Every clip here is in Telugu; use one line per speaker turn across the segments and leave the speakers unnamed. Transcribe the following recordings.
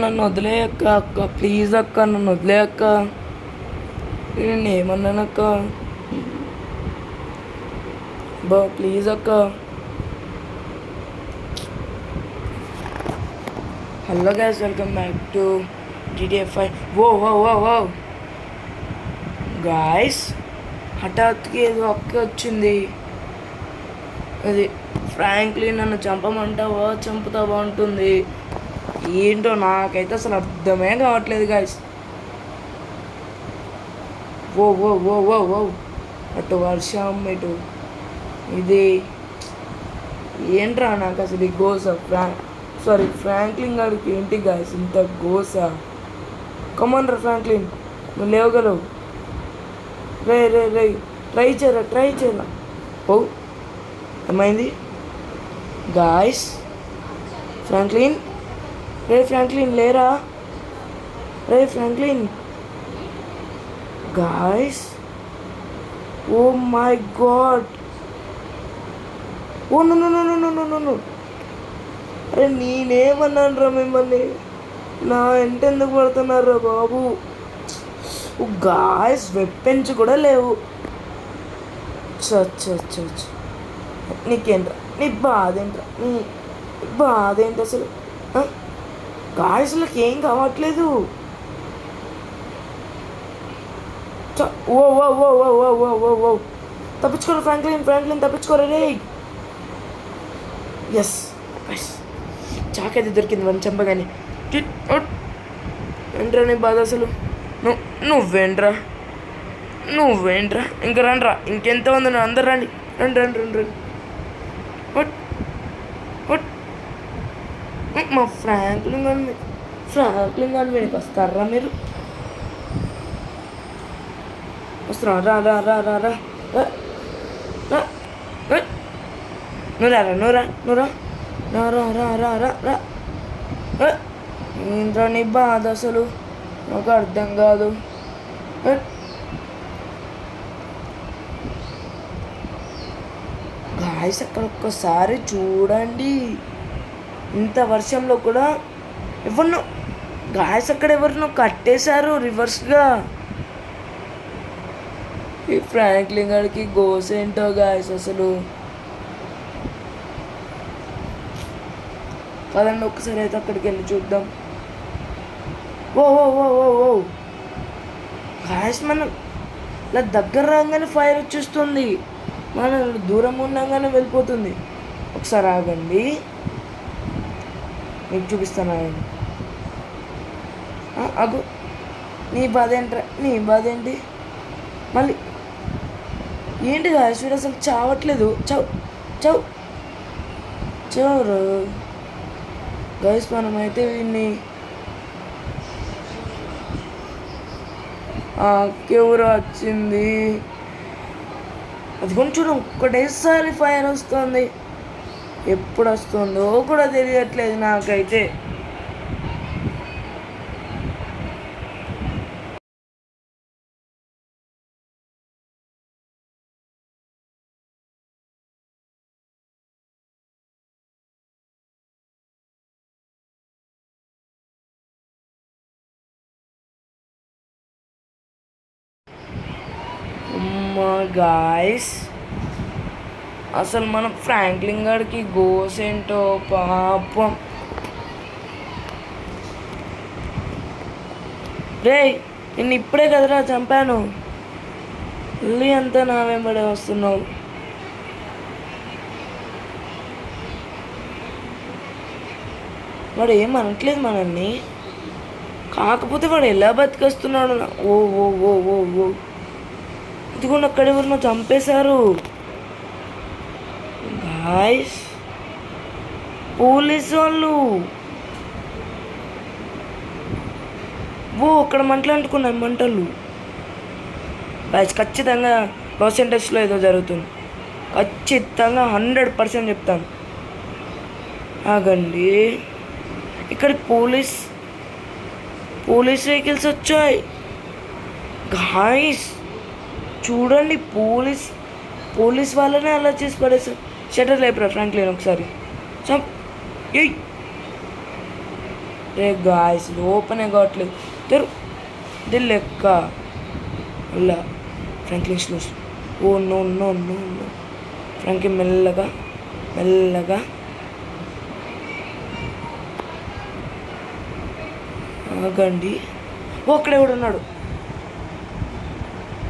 నన్ను వదిలేయక్క అక్క. ప్లీజ్ అక్క నన్ను వదిలేయక్క. నేను ఏమన్నానక్క బా ప్లీజ్ అక్క. Hello guys welcome back to GTA five. Oh oh oh oh guys హఠాత్తుగా ఏదో అక్క వచ్చింది. అది ఫ్రాంక్లీ నన్ను చంపమంటావా చంపుతావా ఉంటుంది ఏంటో నాకైతే అసలు అర్థమే కావట్లేదు గాయస్ ఓ ఓ ఓ ఓ ఓ అటు వర్షం ఇటు ఇది. ఏంట్రా నాకు అసలు ఈ గోస? ఫ్రా సారీ ఫ్రాంక్లిన్ గారికి ఏంటి గాయస్ ఇంత గోస? కమాండర్ ఫ్రాంక్లిన్ నువ్వు లేవగలవు. రే రే రే. ట్రై చేయరా ట్రై చేయరా? ఓ ఏమైంది? గాయస్ ఫ్రాంక్లిన్ రే ఫ్రాంక్లిన్ లేరా? రే Franklin. Guys oh my god. Oh no no no no అరే నేనేమన్నాను రా మిమ్మల్ని? నా వెంట ఎందుకు పడుతున్నారా బాబు? గాయస్ వెప్పన్స్ కూడా లేవు. చచ్చు నీకేంట్రా? నీ బాధ ఏంట్రా నీ బాధ ఏంటి అసలు గాయసులకు ఏం కావట్లేదు. చ- ఓ ఓ ఓ ఓ ఓ ఓ ఓ ఓ తప్పించుకోరు ఫ్రాంక్లిన్ ఫ్రాంక్లిన్ తప్పించుకోరు రే. ఎస్ ఎస్ చాకైతే దొరికింది మనం చంపగానే. టిట్, ఏంట్రా నీ బాధ అసలు? నువ్వు నువ్వేంట్రా? నువ్వేంట్రా? ఇంక రండ్రా. ఇంకెంత ఉంది? నువ్వు అందరు రండి. రండి రండి రండి రండి. మా ఫ్రాంక్లిన్ గారిని ఫ్రాంక్లిన్ గారిని వీడికి వస్తారా మీరు? వస్తున్నావు రా రా రా రా రా. నువ్వు రా రా రా రా. రా రా రా రా రా ఏంట్రా నీ బాధ అసలు? నాకు అర్థం కాదు. గాయస్ అక్కడ ఒక్కసారి చూడండి. ఇంత వర్షంలో కూడా ఎవరినో గాయస్ అక్కడ ఎవరినో కట్టేశారు రివర్స్గా. ఈ ఫ్రాంక్లిన్ గారికి గోస్ ఏంటో గాయస్ అసలు. పదండి ఒక్కసారి అయితే అక్కడికి వెళ్ళి చూద్దాం. ఓ ఓ ఓ ఓ ఓ. గాయస్ మనం ఇలా దగ్గర రాగానే ఫైర్ వచ్చేస్తుంది. మనం దూరం ఉండగానే వెళ్ళిపోతుంది. ఒకసారి ఆగండి. మీకు చూపిస్తాను ఆగండి అగు. నీ బాధ ఏంట్రా? నీ బాధ ఏంటి? మళ్ళీ ఏంటి గాయస్? వీడు అసలు చావట్లేదు. చౌ చౌ చవరు. గైస్ మనమైతే వీడిని ఎవరు వచ్చింది. అది కొంచెం ఒక్కటేసారి ఫైర్ వస్తుంది. ఎప్పుడు వస్తుందో కూడా తెలియట్లేదు నాకైతే. అమ్మా గాయస్. అసలు మన ఫ్రాంక్లిన్ గారికి గోస్ ఏంటో పాపం. రే నిన్ను ఇప్పుడే కదరా చంపాను. మళ్ళీ అంతా నా వెంబడే వస్తున్నావు. వాడు ఏం అనట్లేదు మనల్ని. కాకపోతే వాడు ఎలా బతికేస్తున్నాడు ఓ ఓ ఓ ఓ ఓ. ఇదిగోండి అక్కడ ఎవరినో చంపేశారు. గాయస్ పోలీసు వాళ్ళు. ఓ అక్కడ మంటలు అంటుకున్నాయి మంటలు. గాయస్ ఖచ్చితంగా లాస్ ఏంజల్స్లో ఏదో జరుగుతుంది. ఖచ్చితంగా హండ్రెడ్ పర్సెంట్ చెప్తాను. ఆగండి. ఇక్కడ పోలీస్ పోలీస్ వెహికల్స్ వచ్చాయి. గాయస్ చూడండి పోలీస్ పోలీస్ వాళ్ళనే అలా చేసి పడేసారు షటర్ లేపరా ఫ్రాంక్లిన్ ఒకసారి. చంప్ ఏయ్. రే గాయస్ ఓపెన్ ఓపెనే కావట్లేదు. తెరు. ఇది లెక్క. ఇలా Franklin slows oh no no no no. Franklin మెల్లగా మెల్లగా. ఆగండి. ఓ అక్కడే కూడా ఉన్నాడు.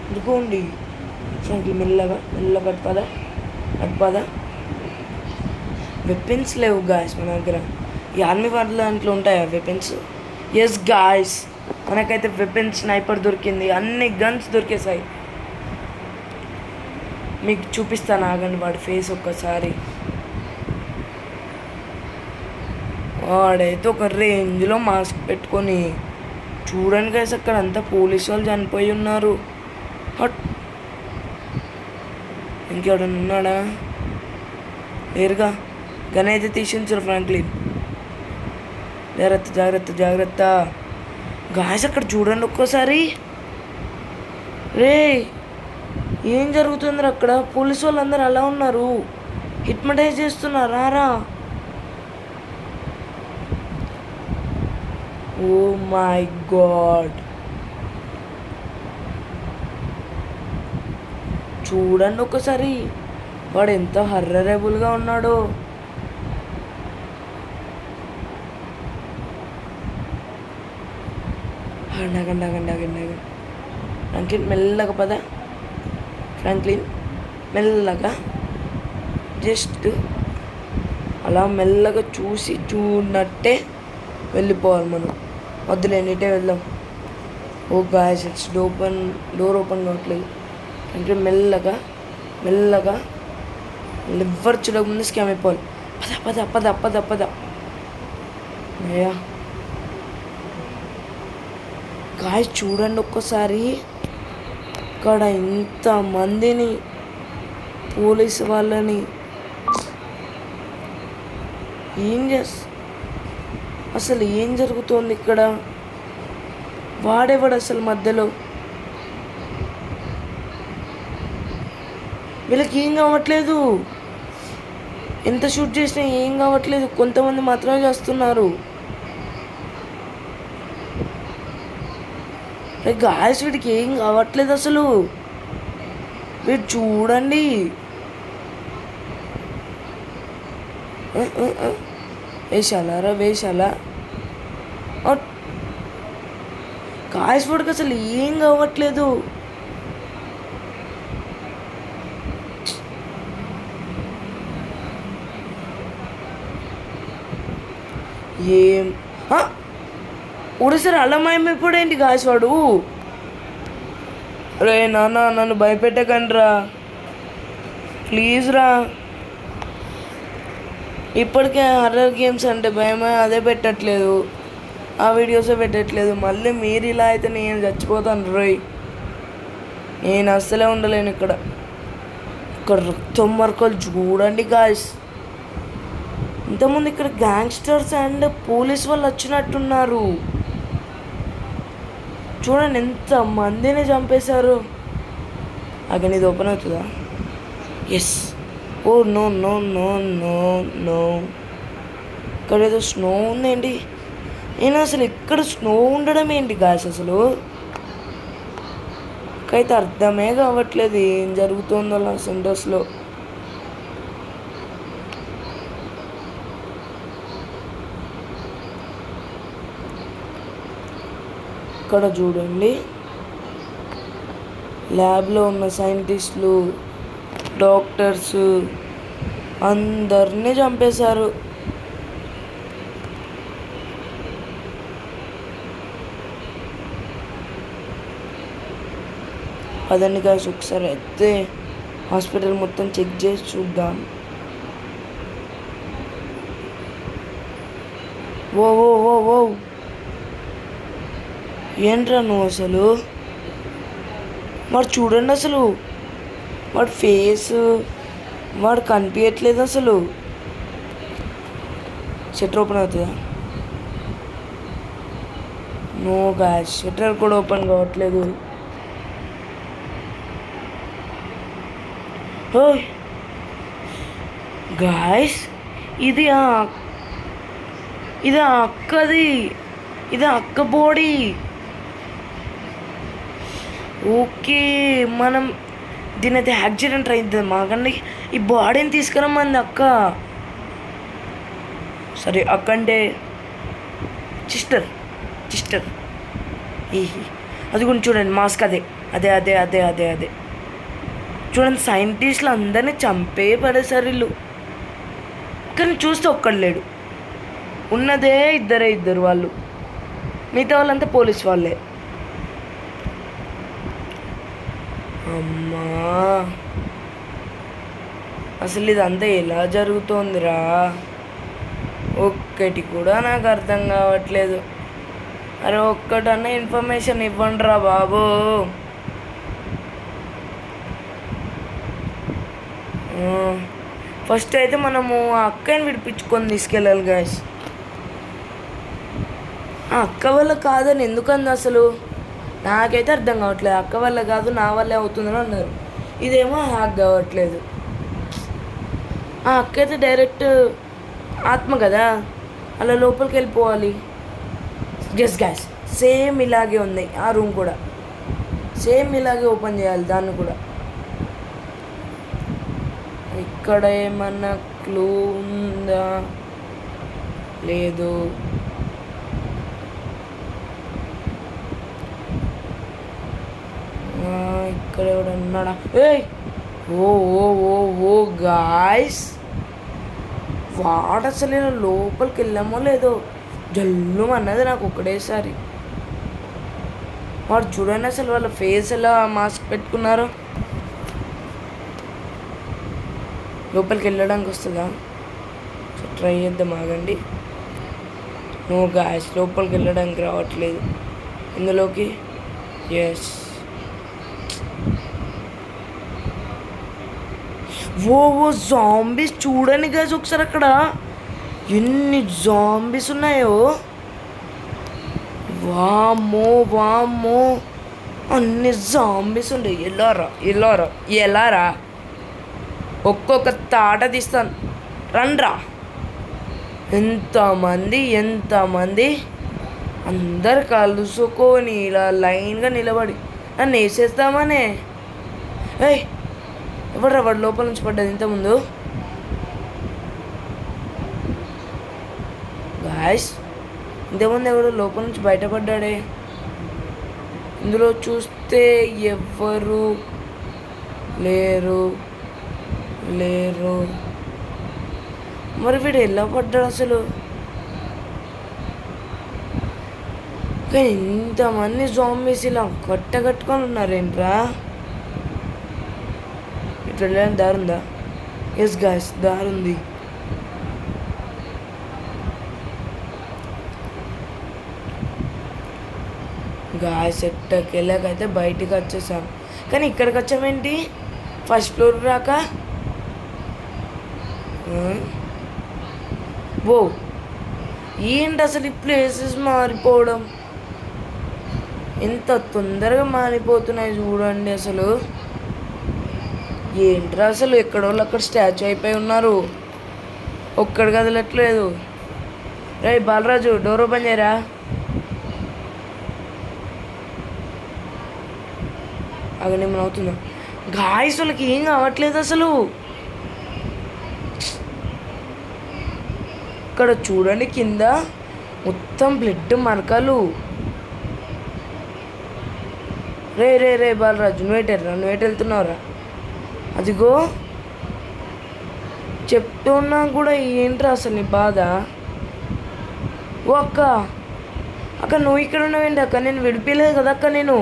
ఎందుకోండి ఫ్రాంక్లిన్ మెల్లగా మెల్లగా అటు పద అటు పద. వెపన్స్ లేవు గాయస్ మన దగ్గర. ఈ ఆర్మీ వాళ్ళ దాంట్లో ఉంటాయా వెపన్స్ ఎస్ గాయస్ మనకైతే వెపన్స్ స్నైపర్ దొరికింది. అన్ని గన్స్ దొరికేసాయి మీకు చూపిస్తాను ఆగండి వాడి ఫేస్ ఒక్కసారి. వాడైతే ఒక రేంజ్లో మాస్క్ పెట్టుకొని చూడండి గైస్ అక్కడ అంతా పోలీసు వాళ్ళు చనిపోయి ఉన్నారు. హట్. ఇంకెవడన్నా ఉన్నాడా? లేరుగా. గన్ అయితే తీసి ఫ్రాంక్లిన్. జాగ్రత్త జాగ్రత్త జాగ్రత్త. గాయస్ అక్కడ చూడండి ఒక్కోసారి. రే ఏం జరుగుతుంది అక్కడ? పోలీసు వాళ్ళందరూ అలా ఉన్నారు. హిట్మటైజ్ చేస్తున్నారా. Oh my god. చూడండి ఒకసారి వాడు ఎంత హర్రరేబుల్గా ఉన్నాడో. ఆగండి ఆగండి ఆగండి ఆగండి ఫ్రాంక్లిన్ మెల్లగా పద ఫ్రాంక్లిన్ మెల్లగా జస్ట్ అలా మెల్లగా చూసి చూడనట్టే వెళ్ళిపోవాలి మనం వద్దులేండి ఇటే వెళ్దాం ఓ guys it's open door open కావట్లేదు అంటే మెల్లగా మెల్లగా ఎవ్వరు చూడకముందు స్కామ్ అయిపోవాలి పద పద పద పద పద అయ్యా గాయస్ చూడండి ఒక్కసారి. ఇక్కడ ఇంతమందిని పోలీసు వాళ్ళని ఏం చేస్ అసలు ఏం జరుగుతోంది ఇక్కడ? వాడేవాడు అసలు మధ్యలో? వీళ్ళకి ఏం కావట్లేదు. ఎంత షూట్ చేసినా ఏం కావట్లేదు. కొంతమంది మాత్రమే చేస్తున్నారు. గాయస్ వీడికి ఏం కావట్లేదు అసలు. మీరు చూడండి. ఆ, ఆ, ఆ. వేషాలారా వాడికి అసలు ఏం కావట్లేదు. ఏం? ఉడసరి అలా మాయమైపోడేంటి గాయస్ వాడు? రే నాన్న నన్ను భయపెట్టకండి రా ప్లీజ్ రా. ఇప్పటికే హర్రర్ గేమ్స్ అంటే భయమే అదే పెట్టట్లేదు. ఆ వీడియోసే పెట్టట్లేదు. మళ్ళీ మీరు ఇలా అయితే నేను చచ్చిపోతాను రోయ్. నేను అస్సలే ఉండలేను ఇక్కడ. ఇక్కడ రక్తం మరకలు చూడండి గాయస్. ఇంతకుముందు ఇక్కడ గ్యాంగ్స్టర్స్ అండ్ పోలీస్ వాళ్ళు వచ్చినట్టున్నారు. చూడండి ఎంత మందిని చంపేశారు. అక్కడ ఇది ఓపెన్ అవుతుందా? Yes oh no no no no no ఇక్కడ ఏదో స్నో ఉందేంటి? నేను అసలు ఇక్కడ స్నో ఉండడం ఏంటి గాయస్ అసలు? అయితే అర్థమే కావట్లేదు ఏం జరుగుతుందో అలా సెంటర్స్లో ఇక్కడ చూడండి. ల్యాబ్లో ఉన్న సైంటిస్టులు డాక్టర్స్ అందరినీ చంపేశారు. పదండి గాయస్ ఒకసారి అయితే హాస్పిటల్ మొత్తం చెక్ చేసి చూద్దాం. ఓ ఓ ఓ ఓ ఏంట్రా నువ్వు అసలు? వాడు చూడండి అసలు. వాడు ఫేస్ వాడు కనిపించట్లేదు అసలు. షట్టర్ ఓపెన్ అవుతుందా? నో గాయస్ షట్టర్ కూడా ఓపెన్ కావట్లేదు. గాయస్ ఇది ఆ ఇది అక్కది. ఇది అక్క బాడీ. ఓకే మనం దీని అయితే యాక్సిడెంట్ అయింది మాకండి ఈ బాడీని తీసుకురమ్మంది అక్క. సరే అక్క అంటే సిస్టర్ సిస్టర్ ఈ అది కూడా చూడండి మాస్క్ అదే. అదే అదే అదే అదే అదే. చూడండి సైంటిస్టులు అందరినీ చంపే పడేసారు వీళ్ళు. కానీ చూస్తే ఒక్కడు లేడు. ఉన్నదే ఇద్దరే ఇద్దరు వాళ్ళు. మిగతా వాళ్ళంతా పోలీస్ వాళ్ళే. అమ్మా. అసలు ఇదంతా ఎలా జరుగుతోందిరా? ఒక్కటి కూడా నాకు అర్థం కావట్లేదు. అరే ఒక్కటన్నా ఇన్ఫర్మేషన్ ఇవ్వండి రా బాబు ఫస్ట్ అయితే మనము ఆ అక్కని విడిపించుకొని తీసుకెళ్ళాలి గాయస్ ఆ అక్క వల్ల కాదని ఎందుకంది అసలు? నాకైతే అర్థం కావట్లేదు. అక్క వల్ల కాదు నా వల్లే అవుతుందని అన్నారు. ఇదేమో హ్యాక్ కావట్లేదు. ఆ అక్క అయితే డైరెక్ట్ ఆత్మ కదా? అలా లోపలికి వెళ్ళిపోవాలి. జస్ట్ గ్యాస్ సేమ్ ఇలాగే ఉంది. ఆ రూమ్ కూడా. సేమ్ ఇలాగే ఓపెన్ చేయాలి దాన్ని కూడా. ఇక్కడ ఏమన్నా క్లూ ఉందా? లేదు ఆ, ఇక్కడ ఎవడ ఉన్నాడా? ఏయ్! ఓ ఓ ఓ ఓ గాయస్ వాడు అసలు నేను లోపలికి వెళ్ళామో లేదో? జల్లు అన్నది నాకు ఒకటేసారి వాడు చూడండి అసలు వాళ్ళ ఫేస్ ఎలా మాస్క్ పెట్టుకున్నారు. లోపలికి వెళ్ళడానికి వస్తుందా? ట్రై చేద్దాం ఆగండి. నువ్వు గాయస్ లోపలికి వెళ్ళడానికి రావట్లేదు. ఇందులోకి ఎస్ ఓ ఓ జాంబీస్ చూడండి గాయస్ ఒకసారి అక్కడ. ఎన్ని జాంబీస్ ఉన్నాయో. వామ్మో వామ్మో. అన్ని జాంబీస్ ఉండే. ఎల్లారా ఎల్లారా ఎలారా ఒక్కొక్క తాట తీస్తాను. రండ్రా. ఎంతమంది ఎంతమంది. అందరు కలుసుకొని ఇలా లైన్గా నిలబడి. నన్ను వేసేస్తామనే ఏయ్ ఎవడరా వాడు లోపల నుంచి పడ్డది ఇంతకుముందు? గాయస్ ఇంతకుముందు ఎవడు లోపల నుంచి బయటపడ్డాడే. ఇందులో చూస్తే ఎవ్వరు లేరు లేరు. మరి వీడు ఎలా పడ్డాడు అసలు? కానీ ఇంతమంది జాంబీస్ ఇలా కట్టగట్టుకొని ఉన్నారేంట్రా? ఇట్లా వెళ్ళడానికి దారి ఉందా ఎస్ గాయస్ దారి ఉంది గాయస్ ఎట్టకి వెళ్ళాకైతే బయటికి వచ్చేసాం. కానీ ఇక్కడికి వచ్చామేంటి ఫస్ట్ ఫ్లోర్ రాక ఓ ఏంటి అసలు ఈ ప్లేసెస్ మారిపోవడం? ఎంత తొందరగా మారిపోతున్నాయి చూడండి అసలు. ఏంట్రా అసలు ఎక్కడోళ్ళు అక్కడ స్టాచ్యూ అయిపోయి ఉన్నారు? ఒక్కడు కదలట్లేదు. రే బాలరాజు డోర్ ఓపెన్ చేయరా? అగనేమో అవుతుందా? గాయస్ వాళ్ళకి ఏం కావట్లేదు అసలు? ఇక్కడ చూడండి కింద మొత్తం బ్లడ్ మరకలు. రే రే రే బాలరాజు నువ్వు నువ్వేట నువ్వు ఎటు వెళ్తున్నావురా? అదిగో చెప్తున్నా కూడా ఏంట్రా అసలు నీ బాధ? ఓ అక్క అక్క నువ్వు ఇక్కడ ఉన్నావేంటి అక్క? నేను విడిపించలేదు కదా అక్క నేను.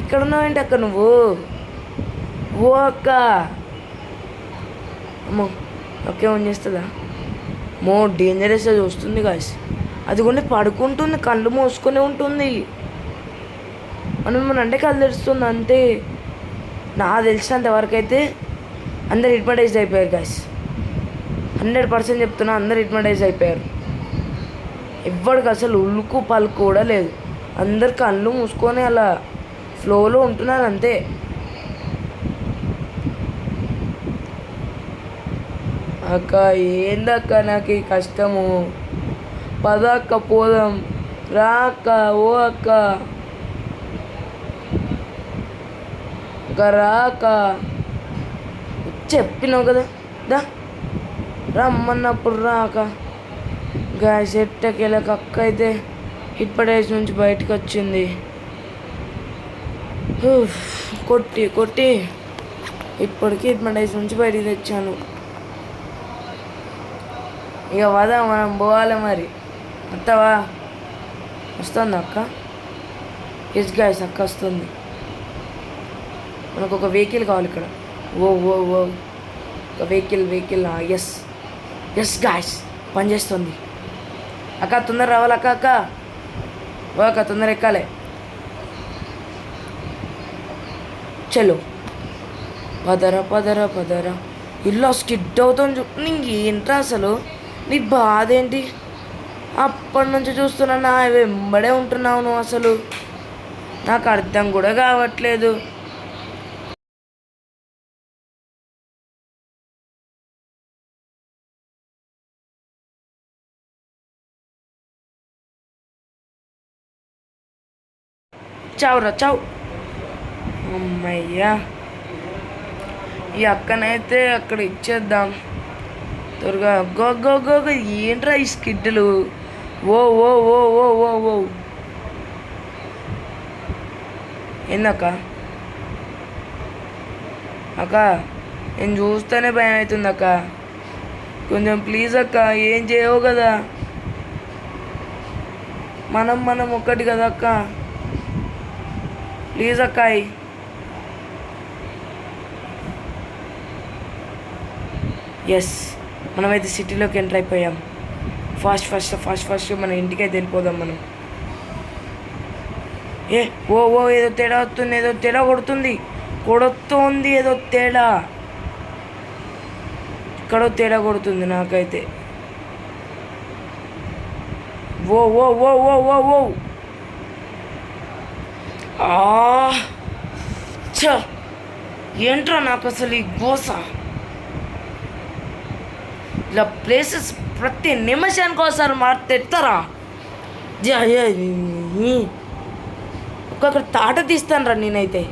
ఇక్కడ ఉన్నావేంటి అక్క నువ్వు? ఓ అక్క. అమ్మో ఓకే ఏం చేస్తుందా? మో డేంజరస్ అది వస్తుంది గాయస్ అది కొన్ని పడుకుంటుంది కళ్ళు మూసుకొని ఉంటుంది. మనం అంటే కళ్ళు తెరుస్తుంది అంతే. నా తెలిసినంత వరకు అయితే అందరు హిప్నటైజ్ అయిపోయారు గాయస్ హండ్రెడ్ పర్సెంట్ చెప్తున్నా అందరు హిట్మటైజ్ అయిపోయారు. ఎవరికి అసలు ఉల్లుకు పలుకు కూడా లేదు. అందరు కళ్ళు మూసుకొని అలా ఫ్లోలో ఉంటున్నారు అంతే. అక్క ఏందక్క నాకు ఈ కష్టము పదక్క పోదాం. రా అక్క ఓ అక్క. అక్క చెప్పినావు కదా. దా. రమ్మన్నప్పుడు రాక. గ్యాస్ ఎట్టకెళ్ళక అక్క అయితే ఇప్పటి నుంచి బయటకు వచ్చింది కొట్టి కొట్టి. కొట్టి ఇప్పటికి ఇప్పటేజ్ నుంచి బయటికి తెచ్చాను. ఇక వదా మనం పోవాలి మరి. వస్తావా వస్తుంది అక్క? ఎస్ గాయస్ అక్క వస్తుంది. మనకు ఒక వెహికల్ కావాలి ఇక్కడ. ఓ ఓ ఓ. ఒక vehicle vehicle yes yes guys పనిచేస్తుంది అక్క తొందర రావాలి అక్క అక్క? ఓ అక్క తొందర ఎక్కాలి. చలో. పదరా పదరా పదరా. ఇల్లు స్కిడ్ అవుతుంది చూ నీకు ఏంట్రా అసలు? నీ బాధ ఏంటి? అప్పటి నుంచి చూస్తున్నా నా వెంబడే ఉంటున్నావు నువ్వు అసలు. నాకు అర్థం కూడా కావట్లేదు. చావురా చావు అమ్మయ్యా ఈ అక్కనైతే అక్కడ ఇచ్చేద్దాం. త్వరగా గో గో గో గో. ఏంట్రా ఈ స్కిడ్లు ఓ ఓ ఓ ఓ ఓ ఓ. ఏందక్క? అక్క నేను చూస్తేనే భయం అవుతుంది అక్క కొంచెం ప్లీజ్ అక్క ఏం చేయవు కదా? మనం మనం ఒక్కటి కదా అక్క. ప్లీజ్ అక్కాయ్. ఎస్ మనమైతే సిటీలోకి ఎంటర్ అయిపోయాం. ఫాస్ట్ ఫాస్ట్ ఫాస్ట్ ఫాస్ట్ మన ఇంటికైతే వెళ్ళిపోదాం మనం. ఏ ఓ ఓ ఏదో తేడా వస్తుంది ఏదో తేడా కొడుతుంది. కొడుతుంది ఏదో తేడా. ఇక్కడో తేడా కొడుతుంది నాకైతే. ఓ ఓ ఓ ఓ ఓ ఓ. ఆ చ ఏంట్రా నాకు అసలు ఈ గోస? ఇలా ప్లేసెస్ ప్రతి నిమిషానికి ఒకసారి మారితే ఎత్తారా ఒక్కొక్క తాట తీస్తాను రా నేనైతే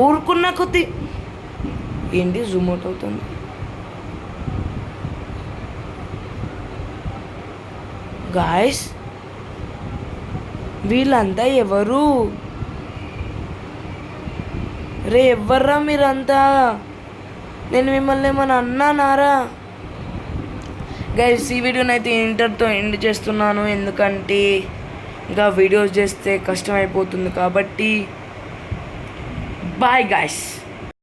ఊరుకున్న కొద్ది ఏంటి జూమ్ అవుట్ అవుతుంది? గాయస్ వీళ్ళంతా ఎవరు? రే ఎవర్రా మీరంతా? నేను మిమ్మల్ని ఏమైనా అన్నానారా? గైస్ ఈ వీడియోని అయితే ఇంటర్తో ఎండ్ చేస్తున్నాను. ఎందుకంటే ఇంకా వీడియోస్ చేస్తే కష్టం అయిపోతుంది కాబట్టి బాయ్ గాయస్